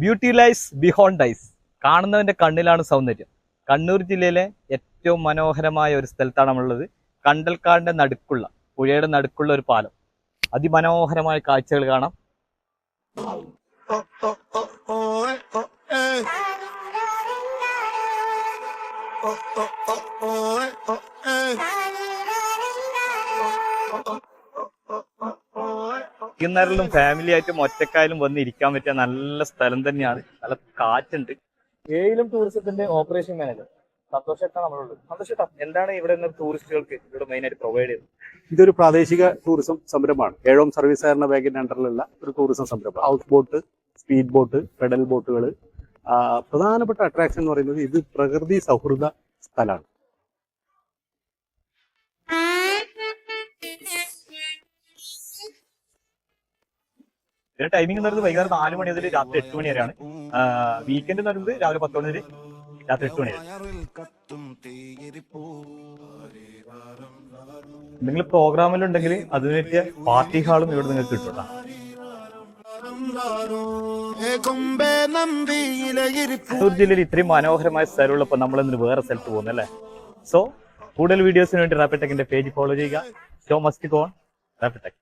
ബ്യൂട്ടിലൈസ് ബിഹോണ്ട് ice കാണുന്നവന്റെ കണ്ണിലാണ് സൗന്ദര്യം. കണ്ണൂർ ജില്ലയിലെ ഏറ്റവും മനോഹരമായ ഒരു സ്ഥലത്താണ് നമ്മളുള്ളത്. കണ്ടൽക്കാടിന്റെ നടുക്കുള്ള പുഴയുടെ നടുക്കുള്ള ഒരു പാലം. അതിമനോഹരമായ കാഴ്ചകൾ കാണാം. വൈകുന്നേരത്തിലും ഫാമിലി ആയിട്ടും ഒറ്റക്കായാലും വന്ന് ഇരിക്കാൻ പറ്റിയ നല്ല സ്ഥലം തന്നെയാണ്. നല്ല കാറ്റുണ്ട്. ഏഴിലും ടൂറിസത്തിന്റെ ഓപ്പറേഷൻ മാനേജർ സന്തോഷ് ഏട്ടാ നമ്മളുള്ളത് സന്തോഷ് ഏട്ടാ എന്താണ് ഇവിടെ നിന്ന് ടൂറിസ്റ്റുകൾക്ക് ഇവിടെ മെയിൻ ആയിട്ട് പ്രൊവൈഡ് ചെയ്യുന്നത്? ഇതൊരു പ്രാദേശിക ടൂറിസം സംരംഭമാണ്. ഏഴോം സർവീസ് സഹകരണ ബാങ്കിന്റെ അണ്ടറിലുള്ള ഒരു ടൂറിസം സംരംഭം. House boat speed boat pedal ബോട്ടുകൾ പ്രധാനപ്പെട്ട അട്രാക്ഷൻ എന്ന് പറയുന്നത് ഇത് പ്രകൃതി സൗഹൃദ സ്ഥലമാണ്. ഇതിന്റെ ടൈമിംഗ് എന്ന് പറയുന്നത് വൈകുന്നേരം നാല് മണി മുതൽ രാത്രി എട്ട് മണി വരെയാണ്. വീക്കെൻഡ് എന്ന് പറയുന്നത് രാവിലെ പത്ത് മണി മുതൽ രാത്രി എട്ട് മണി നിങ്ങൾ പ്രോഗ്രാമിലുണ്ടെങ്കിൽ അതിന് പറ്റിയ പാർട്ടി ഹാളും ഇവിടെ നിങ്ങൾക്ക് കിട്ടും. കണ്ണൂർ ജില്ലയിൽ ഇത്രയും മനോഹരമായ സ്ഥലമുള്ളപ്പോൾ നമ്മൾ ഇന്ന് വേറെ സ്ഥലത്ത് പോകുന്നു അല്ലേ? സോ കൂടുതൽ വീഡിയോസിന് വേണ്ടി റാപ്പിടെക്കിന്റെ പേജ് ഫോളോ ചെയ്യുക. Show must go on Rapitech